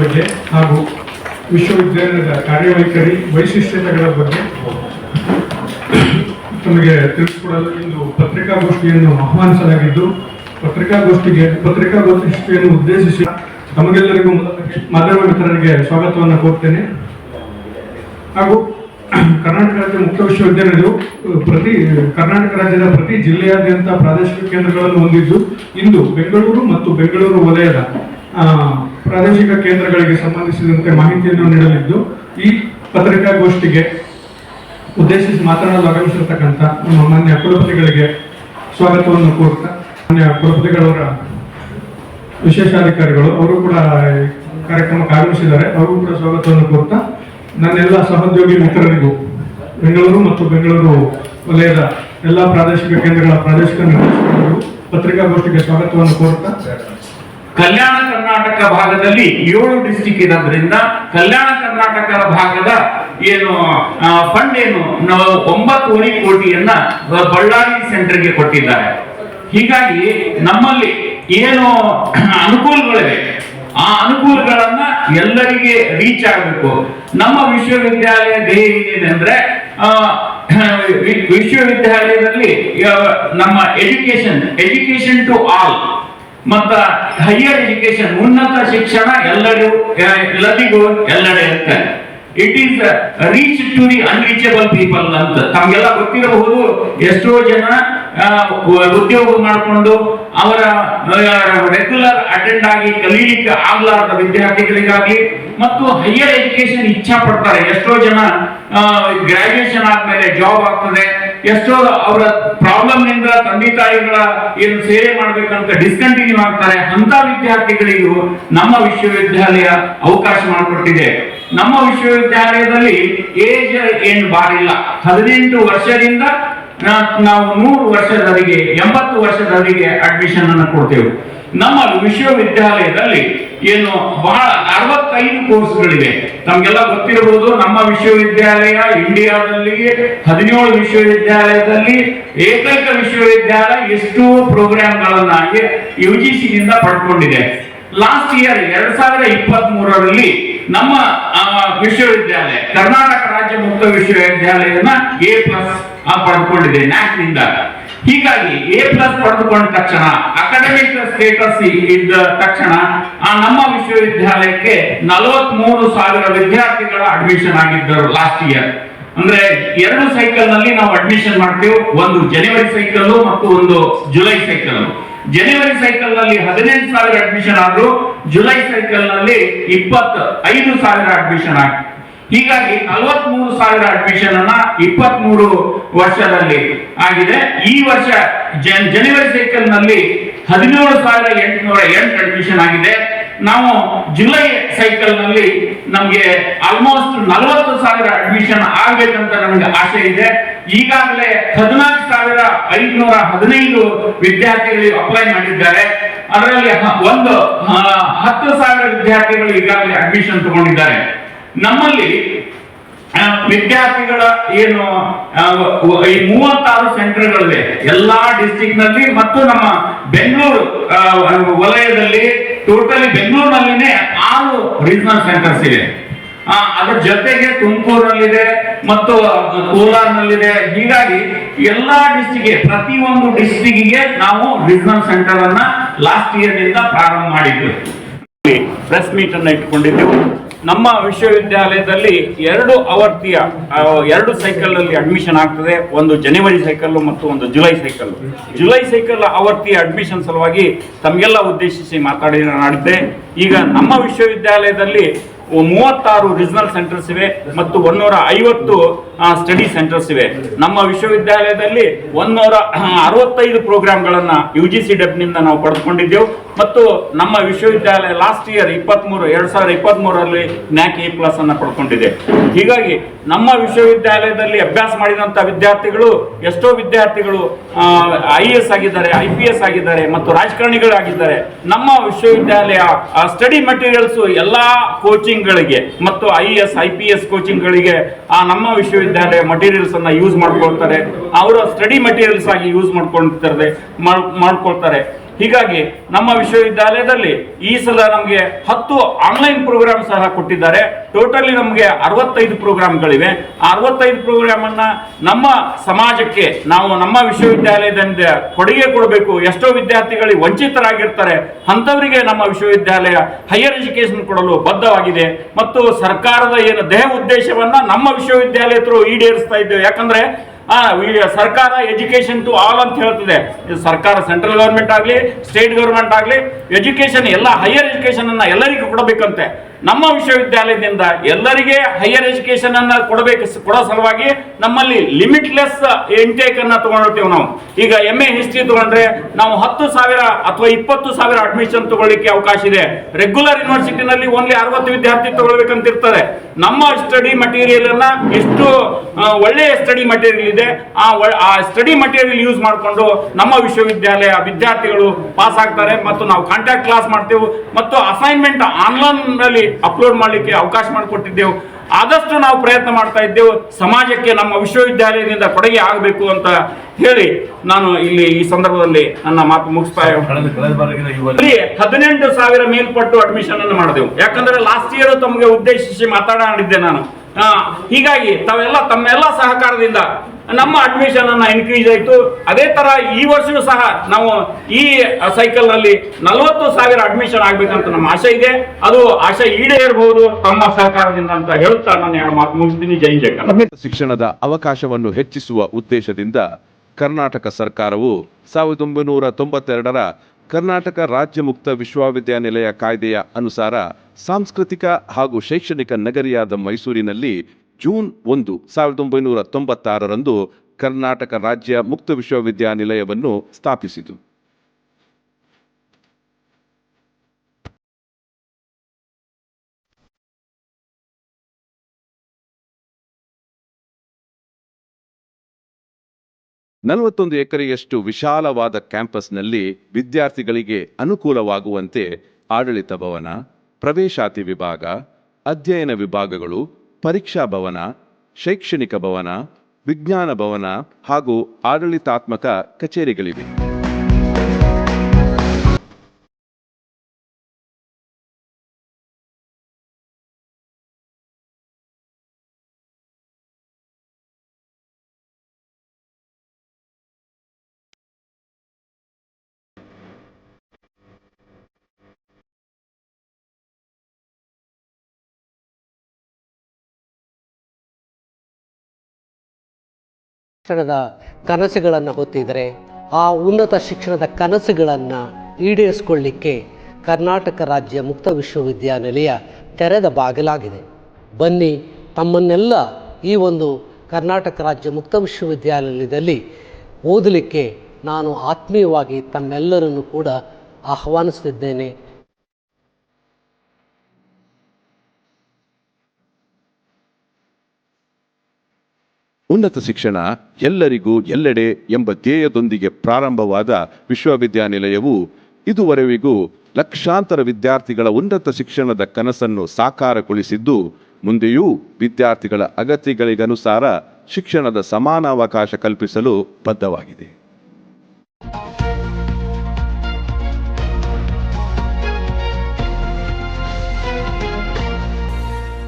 ಬಗ್ಗೆ ಹಾಗೂ ವಿಶ್ವವಿದ್ಯಾಲಯದ ಕಾರ್ಯವೈಖರಿ ವೈಶಿಷ್ಟ್ಯತೆಗಳ ಬಗ್ಗೆ ತಮಗೆ ತಿಳಿಸಿಕೊಡಲು ಇಂದು ಪತ್ರಿಕಾಗೋಷ್ಠಿಯನ್ನು ಆಹ್ವಾನಿಸಲಾಗಿದ್ದು, ಪತ್ರಿಕಾಗೋಷ್ಠಿಗೆ, ಪತ್ರಿಕಾಗೋಷ್ಠಿಯನ್ನು ಉದ್ದೇಶಿಸಿ ನಮಗೆಲ್ಲರಿಗೂ ಮಾಧ್ಯಮ ಮಿತ್ರರಿಗೆ ಸ್ವಾಗತವನ್ನು ಕೋರ್ತೇನೆ. ಹಾಗೂ ಕರ್ನಾಟಕ ರಾಜ್ಯ ಮುಕ್ತ ವಿಶ್ವವಿದ್ಯಾಲಯವು ಪ್ರತಿ, ಕರ್ನಾಟಕ ರಾಜ್ಯದ ಪ್ರತಿ ಜಿಲ್ಲೆಯಾದ್ಯಂತ ಪ್ರಾದೇಶಿಕ ಕೇಂದ್ರಗಳನ್ನು ಹೊಂದಿದ್ದು ಇಂದು ಬೆಂಗಳೂರು ಮತ್ತು ಬೆಂಗಳೂರು ವಲಯದ ಪ್ರಾದೇಶಿಕ ಕೇಂದ್ರಗಳಿಗೆ ಸಂಬಂಧಿಸಿದಂತೆ ಮಾಹಿತಿಯನ್ನು ನೀಡಲಿದ್ದು, ಈ ಪತ್ರಿಕಾಗೋಷ್ಠಿಗೆ ಉದ್ದೇಶಿಸಿ ಮಾತನಾಡಲು ಆಗಮಿಸಿರ್ತಕ್ಕಂಥ ನಮ್ಮ ಮಾನ್ಯ ಕುಲಪತಿಗಳಿಗೆ ಸ್ವಾಗತವನ್ನು ಕೋರ್ತಾ, ಮಾನ್ಯ ಕುಲಪತಿಗಳವರ ವಿಶೇಷಾಧಿಕಾರಿಗಳು, ಅವರು ಕೂಡ ಕಾರ್ಯಕ್ರಮಕ್ಕೆ ಆಗಮಿಸಿದ್ದಾರೆ. ಅವರು ಕೂಡ ಸ್ವಾಗತವನ್ನು ಕೋರ್ತಾ, ನನ್ನೆಲ್ಲ ಸಹೋದ್ಯೋಗಿ ಮಿತ್ರರಿಗೂ, ಬೆಂಗಳೂರು ಮತ್ತು ಬೆಂಗಳೂರು ವಲಯದ ಎಲ್ಲ ಪ್ರಾದೇಶಿಕ ಕೇಂದ್ರಗಳ ಪ್ರಾದೇಶಿಕ ನಿರ್ದೇಶಕರಿಗೂ ಪತ್ರಿಕಾಗೋಷ್ಠಿಗೆ ಸ್ವಾಗತವನ್ನು ಕೋರ್ತಾ ಕಲ್ಯಾಣ ಕರ್ನಾಟಕ ಭಾಗದಲ್ಲಿ ಏಳು ಡಿಸ್ಟಿಕ್ ಇರೋದ್ರಿಂದ ಕಲ್ಯಾಣ ಕರ್ನಾಟಕ ಭಾಗದ ಏನು ಫಂಡ್ ಏನು, ನಾವು ಕೋಟಿಯನ್ನ ಬಳ್ಳಾರಿ ಸೆಂಟರ್ಗೆ ಕೊಟ್ಟಿದ್ದಾರೆ. ಹೀಗಾಗಿ ನಮ್ಮಲ್ಲಿ ಏನು ಅನುಕೂಲಗಳಿವೆ, ಆ ಅನುಕೂಲಗಳನ್ನ ಎಲ್ಲರಿಗೆ ರೀಚ್ ಆಗಬೇಕು. ನಮ್ಮ ವಿಶ್ವವಿದ್ಯಾಲಯ ಧ್ಯೇಯ ಏನಿದೆ ಅಂದ್ರೆ ವಿಶ್ವವಿದ್ಯಾಲಯದಲ್ಲಿ ನಮ್ಮ ಎಜುಕೇಶನ್ ಎಜುಕೇಶನ್ ಟು ಆಲ್ ಮತ್ತ ಹೈಯರ್ ಎಜುಕೇಶನ್ ಉನ್ನತ ಶಿಕ್ಷಣ ಎಲ್ಲರಿಗೂ ಎಲ್ಲರಿಗೂ ಎಲ್ಲೆಡೆ ಅಂತ it is reach to the unreachable people ಅಂತ. ತಮಗೆಲ್ಲ ಗೊತ್ತಿರಬಹುದು ಎಷ್ಟೋ ಜನ ಉದ್ಯೋಗ ಮಾಡಿಕೊಂಡು ಅವರ ರೆಗ್ಯುಲರ್ ಅಟೆಂಡ್ ಆಗಿ ಕಲೀಲಿಕ್ಕೆ ಆಗ್ಲಾರದ ವಿದ್ಯಾರ್ಥಿಗಳಿಗಾಗಿ ಮತ್ತು ಹೈಯರ್ ಎಜುಕೇಶನ್ ಇಚ್ಛಾ ಪಡ್ತಾರೆ. ಎಷ್ಟೋ ಜನ ಗ್ರಾಜುಯೇಷನ್ ಆದ್ಮೇಲೆ ಜಾಬ್ ಆಗ್ತದೆ. ಎಷ್ಟೋ ಅವರ ಪ್ರಾಬ್ಲಮ್ನಿಂದ ತಂದೆ ತಾಯಿಗಳ ಏನು ಸೇವೆ ಮಾಡ್ಬೇಕಂತ ಡಿಸ್ಕಂಟಿನ್ಯೂ ಆಗ್ತಾರೆ. ಅಂತ ವಿದ್ಯಾರ್ಥಿಗಳಿಗೂ ನಮ್ಮ ವಿಶ್ವವಿದ್ಯಾಲಯ ಅವಕಾಶ ಮಾಡಿಕೊಟ್ಟಿದೆ. ನಮ್ಮ ವಿಶ್ವವಿದ್ಯಾಲಯದಲ್ಲಿ ಏಜ್ ಏನ್ ಬಾರಿಲ್ಲ. ಹದಿನೆಂಟು ವರ್ಷದಿಂದ ನಾವು ನೂರು ವರ್ಷದವರಿಗೆ, ಎಂಬತ್ತು ವರ್ಷದವರಿಗೆ ಅಡ್ಮಿಷನ್ ಅನ್ನು ಕೊಡ್ತೇವೆ. ನಮ್ಮ ವಿಶ್ವವಿದ್ಯಾಲಯದಲ್ಲಿ ಏನು ಬಹಳ ಅರವತ್ತೈದು ಕೋರ್ಸ್ಗಳಿವೆ ನಮಗೆಲ್ಲ ಗೊತ್ತಿರಬಹುದು, ನಮ್ಮ ವಿಶ್ವವಿದ್ಯಾಲಯ ಇಂಡಿಯಾದಲ್ಲಿ ಹದಿನೇಳು ವಿಶ್ವವಿದ್ಯಾಲಯದಲ್ಲಿ ಏಕೈಕ ವಿಶ್ವವಿದ್ಯಾಲಯ ಎಷ್ಟು ಪ್ರೋಗ್ರಾಮ್ಗಳನ್ನ ಯು ಜಿ ನಿಂದ ಪಡ್ಕೊಂಡಿದೆ. ಲಾಸ್ಟ್ ಇಯರ್ ಎರಡ್ ಸಾವಿರದ ಇಪ್ಪತ್ತ್ ಮೂರರಲ್ಲಿ ನಮ್ಮ ವಿಶ್ವವಿದ್ಯಾಲಯ, ಕರ್ನಾಟಕ ರಾಜ್ಯ ಮುಕ್ತ ವಿಶ್ವವಿದ್ಯಾಲಯನ ಎ ಪ್ಲಸ್ ಪಡೆದುಕೊಂಡಿದೆ ನ್ಯಾಕ್ನಿಂದ. ಹೀಗಾಗಿ ಎ ಪ್ಲಸ್ ಪಡೆದುಕೊಂಡ ತಕ್ಷಣ ಅಕಾಡೆಮಿಕ್ ಸ್ಟೇಟಸ್ ಇದ್ದ ತಕ್ಷಣ, ಆ ನಮ್ಮ ವಿಶ್ವವಿದ್ಯಾಲಯಕ್ಕೆ ನಲವತ್ಮೂರು ಸಾವಿರ ವಿದ್ಯಾರ್ಥಿಗಳ ಅಡ್ಮಿಷನ್ ಆಗಿದ್ದರು ಲಾಸ್ಟ್ ಇಯರ್ ಅಂದ್ರೆ ಎರಡು ಸೈಕಲ್ನಲ್ಲಿ ನಾವು ಅಡ್ಮಿಷನ್ ಮಾಡ್ತೀವಿ, ಒಂದು ಜನವರಿ ಸೈಕಲ್ ಮತ್ತು ಒಂದು ಜುಲೈ ಸೈಕಲ್ ಜನವರಿ ಸೈಕಲ್ನಲ್ಲಿ ಹದಿನೈದು ಸಾವಿರ ಅಡ್ಮಿಷನ್ ಆದ್ರು ಜುಲೈ ಸೈಕಲ್ನಲ್ಲಿ ಇಪ್ಪತ್ತ ಐದು ಸಾವಿರ ಅಡ್ಮಿಷನ್ ಆಗಿದೆ ಹೀಗಾಗಿ ನಲವತ್ಮೂರು ಸಾವಿರ ಅಡ್ಮಿಷನ್ ಅನ್ನ ಇಪ್ಪತ್ ಮೂರು ವರ್ಷದಲ್ಲಿ ಆಗಿದೆ. ಈ ವರ್ಷ ಜನ್- ಜನವರಿ ಸೈಕಲ್ನಲ್ಲಿ ಹದಿನೇಳು ಸಾವಿರ ಎಂಟುನೂರ ಎಂಟು ಅಡ್ಮಿಷನ್ ಆಗಿದೆ. ನಾವು ಜುಲೈ ಸೈಕಲ್ನಲ್ಲಿ ನಮ್ಗೆ ಆಲ್ಮೋಸ್ಟ್ ನಲವತ್ತು ಸಾವಿರ ಅಡ್ಮಿಷನ್ ಆಗ್ಬೇಕಂತ ನಮ್ಗೆ ಆಸೆ ಇದೆ. ಈಗಾಗಲೇ ಹದಿನಾಲ್ಕು ಸಾವಿರ ಐದುನೂರ ಹದಿನೈದು ವಿದ್ಯಾರ್ಥಿಗಳು ಅಪ್ಲೈ ಮಾಡಿದ್ದಾರೆ. ಅದರಲ್ಲಿ ಒಂದು ಹತ್ತು ಸಾವಿರ ವಿದ್ಯಾರ್ಥಿಗಳು ಈಗಾಗಲೇ ಅಡ್ಮಿಷನ್ ತಗೊಂಡಿದ್ದಾರೆ. ನಮ್ಮಲ್ಲಿ ವಿದ್ಯಾರ್ಥಿಗಳ ಏನು ಈ ಮೂವತ್ತಾರು ಸೆಂಟರ್ಗಳಿವೆ ಎಲ್ಲಾ ಡಿಸ್ಟಿಕ್ನಲ್ಲಿ ಮತ್ತು ನಮ್ಮ ಬೆಂಗಳೂರು ವಲಯದಲ್ಲಿ ಟೋಟಲಿ ಬೆಂಗಳೂರಿನಲ್ಲಿನೇ ಆರು ರೀಜನಲ್ ಸೆಂಟರ್ಸ್ ಆ, ಅದರ ಜೊತೆಗೆ ತುಮಕೂರಲ್ಲಿದೆ ಮತ್ತು ಕೋಲಾರ್ನಲ್ಲಿದೆ. ಹೀಗಾಗಿ ಎಲ್ಲಾ ಡಿಸ್ಟಿಕ್ಗೆ ಪ್ರತಿ ಒಂದು ಡಿಸ್ಟಿಕ್ಗೆ ನಾವು ರೀಜನಲ್ ಸೆಂಟರ್ ಅನ್ನ ಲಾಸ್ಟ್ ಇಯರ್ನಿಂದ ಪ್ರಾರಂಭ ಮಾಡಿದ್ವಿ. ಪ್ರೆಸ್ ಮೀಟ್ ಅನ್ನ ಇಟ್ಕೊಂಡಿದ್ದೆವು. ನಮ್ಮ ವಿಶ್ವವಿದ್ಯಾಲಯದಲ್ಲಿ ಎರಡು ಆವರ್ತಿಯ ಎರಡು ಸೈಕಲ್ ಅಲ್ಲಿ ಅಡ್ಮಿಷನ್ ಆಗ್ತದೆ. ಒಂದು ಜನವರಿ ಸೈಕಲ್ ಮತ್ತು ಒಂದು ಜುಲೈ ಸೈಕಲ್ ಜುಲೈ ಸೈಕಲ್ ಆವರ್ತಿಯ ಅಡ್ಮಿಷನ್ ಸಲುವಾಗಿ ತಮಗೆಲ್ಲ ಉದ್ದೇಶಿಸಿ ಮಾತಾಡಿ ಈಗ ನಮ್ಮ ವಿಶ್ವವಿದ್ಯಾಲಯದಲ್ಲಿ ಮೂವತ್ತಾರು ರೀಜನಲ್ ಸೆಂಟರ್ಸ್ ಇವೆ ಮತ್ತು ಒಂದೂರ ಐವತ್ತು ಸ್ಟಡಿ ಸೆಂಟರ್ಸ್ ಇವೆ. ನಮ್ಮ ವಿಶ್ವವಿದ್ಯಾಲಯದಲ್ಲಿ ಒಂದೂರ ಅರವತ್ತೈದು ಪ್ರೋಗ್ರಾಮ್ಗಳನ್ನು ಯು ಜಿ ಸಿ ನಿಂದ ನಾವು ಪಡೆದುಕೊಂಡಿದ್ದೆವು. ಮತ್ತು ನಮ್ಮ ವಿಶ್ವವಿದ್ಯಾಲಯ ಲಾಸ್ಟ್ ಇಯರ್ ಇಪ್ಪತ್ತ್ಮೂರು ಎರಡ್ ಸಾವಿರದ ಇಪ್ಪತ್ತ್ ಮೂರರಲ್ಲಿ ನ್ಯಾಕ್ ಎ ಪ್ಲಸ್ ಅನ್ನ ಪಡ್ಕೊಂಡಿದೆ. ಹೀಗಾಗಿ ನಮ್ಮ ವಿಶ್ವವಿದ್ಯಾಲಯದಲ್ಲಿ ಅಭ್ಯಾಸ ಮಾಡಿದಂತ ವಿದ್ಯಾರ್ಥಿಗಳು, ಎಷ್ಟೋ ವಿದ್ಯಾರ್ಥಿಗಳು ಐ ಎಸ್ ಆಗಿದ್ದಾರೆ ಐ ಪಿ ಎಸ್ ಆಗಿದ್ದಾರೆ ಮತ್ತು ರಾಜಕಾರಣಿಗಳಾಗಿದ್ದಾರೆ. ನಮ್ಮ ವಿಶ್ವವಿದ್ಯಾಲಯ ಸ್ಟಡಿ ಮಟೀರಿಯಲ್ಸ್ ಎಲ್ಲಾ ಕೋಚಿಂಗ್ಗಳಿಗೆ ಮತ್ತು I S I P S ಕೋಚಿಂಗ್ಗಳಿಗೆ ನಮ್ಮ ವಿಶ್ವವಿದ್ಯಾಲಯ ಮಟೀರಿಯಲ್ಸ್ ಅನ್ನ ಯೂಸ್ ಮಾಡ್ಕೊಳ್ತಾರೆ. ಅವರ ಸ್ಟಡಿ ಮಟೀರಿಯಲ್ಸ್ ಆಗಿ ಯೂಸ್ ಮಾಡ್ಕೊಳ್ತಾರೆ ಮಾಡ್- ಮಾಡ್ಕೊಳ್ತಾರೆ. ಹೀಗಾಗಿ ನಮ್ಮ ವಿಶ್ವವಿದ್ಯಾಲಯದಲ್ಲಿ ಈ ಸಲ ನಮಗೆ ಹತ್ತು ಆನ್ಲೈನ್ ಪ್ರೋಗ್ರಾಮ್ ಸಹ ಕೊಟ್ಟಿದ್ದಾರೆ. ಟೋಟಲಿ ನಮಗೆ ಅರವತ್ತೈದು ಪ್ರೋಗ್ರಾಮ್ಗಳಿವೆ ಆ ಅರವತ್ತೈದು ಪ್ರೋಗ್ರಾಮ್ ಅನ್ನ ನಮ್ಮ ಸಮಾಜಕ್ಕೆ ನಾವು ನಮ್ಮ ವಿಶ್ವವಿದ್ಯಾಲಯದಿಂದ ಕೊಡುಗೆ ಕೊಡಬೇಕು. ಎಷ್ಟೋ ವಿದ್ಯಾರ್ಥಿಗಳಿಗೆ ವಂಚಿತರಾಗಿರ್ತಾರೆ. ಅಂಥವರಿಗೆ ನಮ್ಮ ವಿಶ್ವವಿದ್ಯಾಲಯ ಹೈಯರ್ ಎಜುಕೇಶನ್ ಕೊಡಲು ಬದ್ಧವಾಗಿದೆ. ಮತ್ತು ಸರ್ಕಾರದ ಏನು ದೇಹ ಉದ್ದೇಶವನ್ನ ನಮ್ಮ ವಿಶ್ವವಿದ್ಯಾಲಯ ಈಡೇರಿಸ್ತಾ ಇದ್ದೇವೆ ಯಾಕಂದ್ರೆ ಸರ್ಕಾರ ಎಜುಕೇಶನ್ ಟು ಆಲ್ ಅಂತ ಹೇಳ್ತದೆ. ಇದು ಸರ್ಕಾರ ಸೆಂಟ್ರಲ್ ಗೌರ್ಮೆಂಟ್ ಆಗಲಿ ಸ್ಟೇಟ್ ಗೌರ್ಮೆಂಟ್ ಆಗಲಿ ಎಜುಕೇಶನ್ ಎಲ್ಲ ಹೈಯರ್ ಎಜುಕೇಶನ್ ಅನ್ನ ಎಲ್ಲರಿಗೂ ಕೊಡಬೇಕಂತೆ. ನಮ್ಮ ವಿಶ್ವವಿದ್ಯಾಲಯದಿಂದ ಎಲ್ಲರಿಗೆ ಹೈಯರ್ ಎಜುಕೇಶನ್ ಅನ್ನ ಕೊಡಬೇಕು ಕೊಡೋ ಸಲುವಾಗಿ ನಮ್ಮಲ್ಲಿ ಲಿಮಿಟ್ಲೆಸ್ ಇಂಟೇಕ್ ಅನ್ನ ತಗೊಂಡಿರ್ತೀವಿ ನಾವು. ಈಗ ಎಂ ಎ ಹಿಸ್ಟ್ರಿ ತಗೊಂಡ್ರೆ ನಾವು ಹತ್ತು ಸಾವಿರ ಅಥವಾ ಇಪ್ಪತ್ತು ಸಾವಿರ ಅಡ್ಮಿಷನ್ ತಗೊಳ್ಳಿಕ್ಕೆ ಅವಕಾಶ ಇದೆ. ರೆಗ್ಯುಲರ್ ಯೂನಿವರ್ಸಿಟಿನಲ್ಲಿ ಓನ್ಲಿ ಅರವತ್ತು ವಿದ್ಯಾರ್ಥಿ ತಗೊಳ್ಬೇಕಂತ ಇರ್ತದೆ ನಮ್ಮ ಸ್ಟಡಿ ಮಟೀರಿಯಲ್ ಅನ್ನ ಎಷ್ಟು ಒಳ್ಳೆಯ ಸ್ಟಡಿ ಮಟೀರಿಯಲ್ ಇದೆ, ಆ ಸ್ಟಡಿ ಮಟೀರಿಯಲ್ ಯೂಸ್ ಮಾಡಿಕೊಂಡು ನಮ್ಮ ವಿಶ್ವವಿದ್ಯಾಲಯ ವಿದ್ಯಾರ್ಥಿಗಳು ಪಾಸ್ ಆಗ್ತಾರೆ ಮತ್ತು ನಾವು ಕಾಂಟ್ಯಾಕ್ಟ್ ಕ್ಲಾಸ್ ಮಾಡ್ತೇವೆ ಮತ್ತು ಅಸೈನ್ಮೆಂಟ್ ಆನ್ಲೈನ್ನಲ್ಲಿ ಅಪ್ಲೋಡ್ ಮಾಡಲಿಕ್ಕೆ ಅವಕಾಶ ಮಾಡಿಕೊಟ್ಟಿದ್ದೆವು. ಆದಷ್ಟು ನಾವು ಪ್ರಯತ್ನ ಮಾಡ್ತಾ ಇದ್ದೆವು. ಸಮಾಜಕ್ಕೆ ನಮ್ಮ ವಿಶ್ವವಿದ್ಯಾಲಯದಿಂದ ಕೊಡುಗೆ ಆಗಬೇಕು ಅಂತ ಹೇಳಿ ನಾನು ಇಲ್ಲಿ ಈ ಸಂದರ್ಭದಲ್ಲಿ ನನ್ನ ಮಾತು ಮುಗಿಸ್ತಾ ಹದಿನೆಂಟು ಸಾವಿರ ಮೇಲ್ಪಟ್ಟು ಅಡ್ಮಿಷನ್ ಅನ್ನು ಮಾಡಿದೆವು. ಯಾಕಂದ್ರೆ ಲಾಸ್ಟ್ ಇಯರ್ ತಮಗೆ ಉದ್ದೇಶಿಸಿ ಮಾತಾಡಿದ್ದೆ ನಾನು. ಹೀಗಾಗಿ ತಾವೆಲ್ಲ ತಮ್ಮೆಲ್ಲ ಸಹಕಾರದಿಂದ ನಮ್ಮ ಅಡ್ಮಿಷನ್ ಅನ್ನ ಇನ್ಕ್ರೀಸ್ ಆಯಿತು. ಅದೇ ತರ ಈ ವರ್ಷವೂ ಸಹ ನಾವು ಈ ಸೈಕಲ್ನಲ್ಲಿ ನಲವತ್ತು ಸಾವಿರ ಅಡ್ಮಿಷನ್ ಆಗ್ಬೇಕಂತ ನಮ್ಮ ಆಶೆ ಇದೆ. ಅದು ಆಶೆ ಈಡೇರಬಹುದು. ತಮ್ಮ ಸಹಕಾರದಿಂದ ಅಂತ ಹೇಳುತ್ತಾ ನಾನು ಎರಡು ಮಾತು ಮುಗಿಸ್ತೀನಿ. ಜೈ ಜಯ ಶಿಕ್ಷಣದ ಅವಕಾಶವನ್ನು ಹೆಚ್ಚಿಸುವ ಉದ್ದೇಶದಿಂದ ಕರ್ನಾಟಕ ಸರ್ಕಾರವು ಸಾವಿರದ ಒಂಬೈನೂರ ತೊಂಬತ್ತೆರಡರ ಕರ್ನಾಟಕ ರಾಜ್ಯ ಮುಕ್ತ ವಿಶ್ವವಿದ್ಯಾನಿಲಯ ಕಾಯ್ದೆಯ ಅನುಸಾರ ಸಾಂಸ್ಕೃತಿಕ ಹಾಗೂ ಶೈಕ್ಷಣಿಕ ನಗರಿಯಾದ ಮೈಸೂರಿನಲ್ಲಿ ಜೂನ್ ಒಂದು, ಸಾವಿರದ ಒಂಬೈನೂರ ತೊಂಬತ್ತಾರರಂದು ಕರ್ನಾಟಕ ರಾಜ್ಯ ಮುಕ್ತ ವಿಶ್ವವಿದ್ಯಾನಿಲಯವನ್ನು ಸ್ಥಾಪಿಸಿತು. ನಲವತ್ತೊಂದು ಎಕರೆಯಷ್ಟು ವಿಶಾಲವಾದ ಕ್ಯಾಂಪಸ್ನಲ್ಲಿ ವಿದ್ಯಾರ್ಥಿಗಳಿಗೆ ಅನುಕೂಲವಾಗುವಂತೆ ಆಡಳಿತ ಭವನ, ಪ್ರವೇಶಾತಿ ವಿಭಾಗ, ಅಧ್ಯಯನ ವಿಭಾಗಗಳು ಪರೀಕ್ಷಾ ಭವನ ಶೈಕ್ಷಣಿಕ ಭವನ ವಿಜ್ಞಾನ ಭವನ ಹಾಗೂ ಆಡಳಿತಾತ್ಮಕ ಕಚೇರಿಗಳಿವೆ. ಶಿಕ್ಷಣದ ಕನಸುಗಳನ್ನು ಹೊತ್ತಿದರೆ ಆ ಉನ್ನತ ಶಿಕ್ಷಣದ ಕನಸುಗಳನ್ನು ಈಡೇರಿಸ್ಕೊಳ್ಳಿಕ್ಕೆ ಕರ್ನಾಟಕ ರಾಜ್ಯ ಮುಕ್ತ ವಿಶ್ವವಿದ್ಯಾನಿಲಯ ತೆರೆದ ಬಾಗಿಲಾಗಿದೆ. ಬನ್ನಿ, ತಮ್ಮನ್ನೆಲ್ಲ ಈ ಒಂದು ಕರ್ನಾಟಕ ರಾಜ್ಯ ಮುಕ್ತ ವಿಶ್ವವಿದ್ಯಾನಿಲಯದಲ್ಲಿ ಓದಲಿಕ್ಕೆ ನಾನು ಆತ್ಮೀಯವಾಗಿ ತಮ್ಮೆಲ್ಲರನ್ನು ಕೂಡ ಆಹ್ವಾನಿಸುತ್ತಿದ್ದೇನೆ. ಉನ್ನತ ಶಿಕ್ಷಣ ಎಲ್ಲರಿಗೂ ಎಲ್ಲೆಡೆ ಎಂಬ ಧ್ಯೇಯದೊಂದಿಗೆ ಪ್ರಾರಂಭವಾದ ವಿಶ್ವವಿದ್ಯಾನಿಲಯವು ಇದುವರೆವಿಗೂ ಲಕ್ಷಾಂತರ ವಿದ್ಯಾರ್ಥಿಗಳ ಉನ್ನತ ಶಿಕ್ಷಣದ ಕನಸನ್ನು ಸಾಕಾರಗೊಳಿಸಿದ್ದು, ಮುಂದೆಯೂ ವಿದ್ಯಾರ್ಥಿಗಳ ಅಗತ್ಯಗಳಿಗನುಸಾರ ಶಿಕ್ಷಣದ ಸಮಾನ ಅವಕಾಶ ಕಲ್ಪಿಸಲು ಬದ್ಧವಾಗಿದೆ.